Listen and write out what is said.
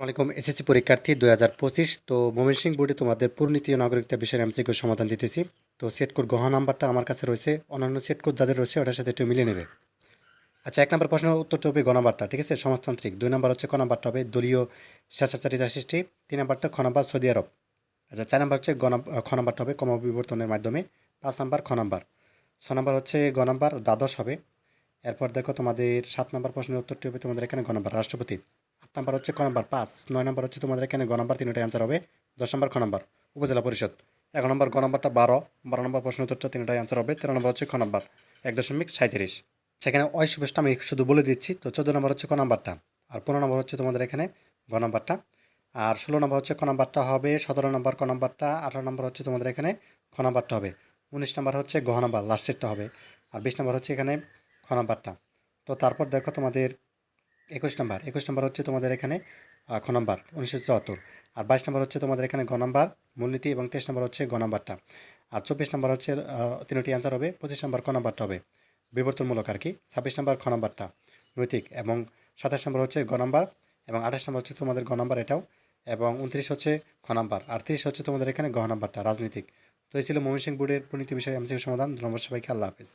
আসসালামাইকুম এসএসসি পরীক্ষার্থী দুই হাজার পঁচিশ। তো সিং বোর্ডে তোমাদের পরিণতি ও নাগরিকতা বিষয়ে এমসিকিউ সমাধান দিতেছি। তো সেট কোড গহ নাম্বারটা আমার কাছে রয়েছে, অন্যান্য সেট কোড যাদের রয়েছে ওটার সাথে একটু মিলিয়ে নেবে। আচ্ছা এক নম্বর প্রশ্ন উত্তরটা হবে গ নাম্বারটা, ঠিক আছে? সমাজতান্ত্রিক। দুই নম্বর হচ্ছে ক নাম্বারটা হবে দলীয় স্বেচ্ছাচারিতা সৃষ্টি। তিন নম্বরটা খ নাম্বার সৌদি আরব। আচ্ছা চার নম্বর হচ্ছে খ নাম্বারটা হবে কম বিবর্তনের মাধ্যমে। পাঁচ নাম্বার খ নাম্বার। ছ নম্বর হচ্ছে গ নাম্বার দ্বাদশ হবে। এরপর দেখো তোমাদের সাত নম্বর প্রশ্নের উত্তরটি হবে তোমাদের এখানে গ রাষ্ট্রপতি। নাম্বার হচ্ছে ক নাম্বার পাঁচ, নয় নাম্বার হচ্ছে তোমাদের এখানে গ নাম্বার তিনটা অ্যান্সার হবে। দশ নম্বর, খ নাম্বার। উপজেলা পরিষদ এগারো নম্বর, গ নাম্বারটা বারো বারো নম্বর প্রশ্ন উত্তরটা তিনটাই অ্যান্সার হবে। তেরো নম্বর হচ্ছে খ নাম্বার, এক দশমিক সাঁত্রিশ সেখানে অসুবিধা আমি শুধু বলে দিচ্ছি, তো চোদ্দ নম্বর হচ্ছে ক নাম্বারটা, আর পনেরো নম্বর হচ্ছে তোমাদের এখানে গ নাম্বারটা। আর ষোলো নম্বর হচ্ছে ক নাম্বারটা হবে, সতেরো নম্বর ক নাম্বারটা, আঠারো নম্বর হচ্ছে তোমাদের এখানে খ নাম্বারটা হবে। উনিশ নম্বর হচ্ছে গ নাম্বার লাস্টেরটা হবে। আর বিশ নম্বর হচ্ছে এখানে খ নাম্বারটা। তো তারপর দেখো তোমাদের একুশ নাম্বার একুশ নাম্বার হচ্ছে তোমাদের এখানে খ নাম্বার, উনিশশো চুয়াত্তর। আর বাইশ নম্বর হচ্ছে তোমাদের এখানে গ নাম্বার, মূলনীতি এবং তেইশ নম্বর হচ্ছে গ নাম্বারটা। আর চব্বিশ নম্বর হচ্ছে তিনটি অ্যান্সার হবে, পঁচিশ নম্বর ক নাম্বারটা হবে। বিবর্তনমূলক আর কি, ছাব্বিশ নম্বর খ নাম্বারটা, নৈতিক। এবং সাতাশ নম্বর হচ্ছে গ নাম্বার, এবং আঠাশ নম্বর হচ্ছে তোমাদের গ নাম্বার এটাও, এবং উনত্রিশ হচ্ছে খ নাম্বার, আর তিরিশ হচ্ছে তোমাদের এখানে গ নাম্বারটা, রাজনীতিক। তো এই ছিল ময়মনসিংহ বোর্ডের পরিণতি বিষয়ে এমসিকিউ সমাধান। ধন্যবাদ সবাইকে, আল্লাহ হাফিজ।